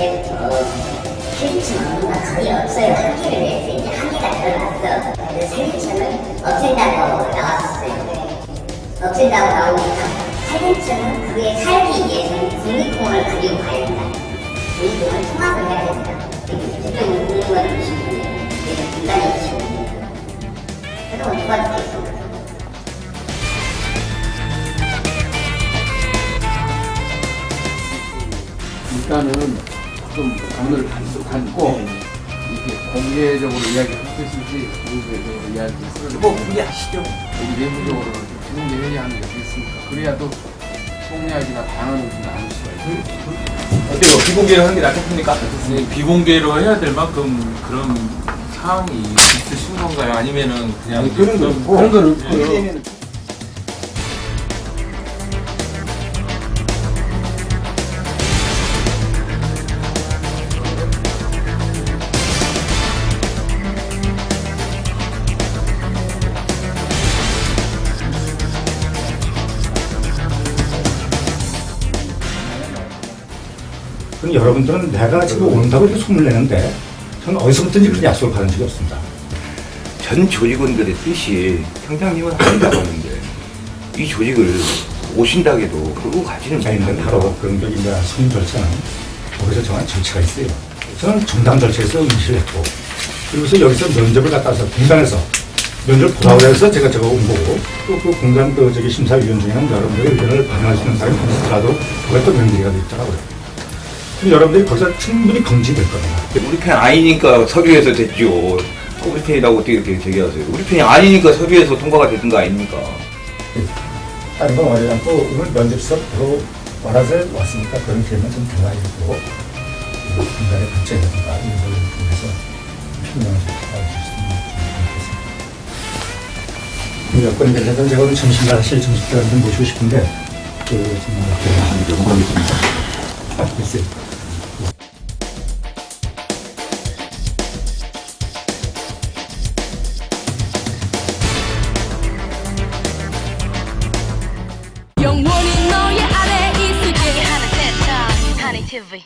그래서. 없앤다고 나오니까 세비치는 그에 살기 위해서는 국립공원을 가지고 가야 된다. 국립공원을 통합을 해야 된다. 저쪽은 국립공원을 이제 분단이 주시면 그래서 누가 듣겠습니까? 일단은 좀 오늘 간고 이렇게 공개적으로 이야기할 수 있을지 공개적으로 이야기를 뭐 공개하시죠. 여기 내부적으로는 좀 공개 회의하는 게 어떻겠습니까? 그래야 또 속내하기나 당하는 좀 나눌 수가 있어요. 어때요? 비공개로 하는 게 낫겠습니까? 네, 비공개로 해야 될 만큼 그런 사항이 있으신 건가요? 아니면은 그냥 아니, 그런 거 좀- 없고 그런 건 없고요. 그럼 여러분들은 내가 지금 온다고 이렇게 소문을 내는데 저는 어디서부터인지 그런 약속을 받은 적이 없습니다. 전 조직원들의 뜻이 평장님은 한다고 하는데 이 조직을 오신다고 해도 그러고 가지는 못합니다. 바로 그런 게 이제 승인 절차는 거기서 정한 절차가 있어요. 저는 정당 절차에서 응시를 했고 그리고서 여기서 면접을 갖다 와서 공단에서 면접을 보라고 해서 제가 저거 온 거고 또 그 공단 그 저기 심사위원 중에는 여러분들의 의견을 반영할 수 있는 사람이 없더라도 그게 또 명기가 돼 있더라고요. 그럼 여러분들이 거기서 충분히 검증될 겁니다. 우리 편 아니니까 서류에서 됐죠. 우리 편이라고 어떻게 이렇게 얘기하세요? 우리 편이 아니니까 서류에서 통과가 되는 거 아닙니까? 다른 건 말하지 않고 오늘 면접서 보러 와라서 왔으니까 그런 기회만 좀 그리고 중간에 발전이라든가 이런 걸 통해서 평명을 좀 받아줄 수 있는. 여건이 되셔서 제가 오늘 점심날 사실 점심때 좀 모시고 싶은데 그 정말 그 영광이 듭니다. 아, 글쎄요. 영원히 너의 아래 있을게 하는 세상 하니 TV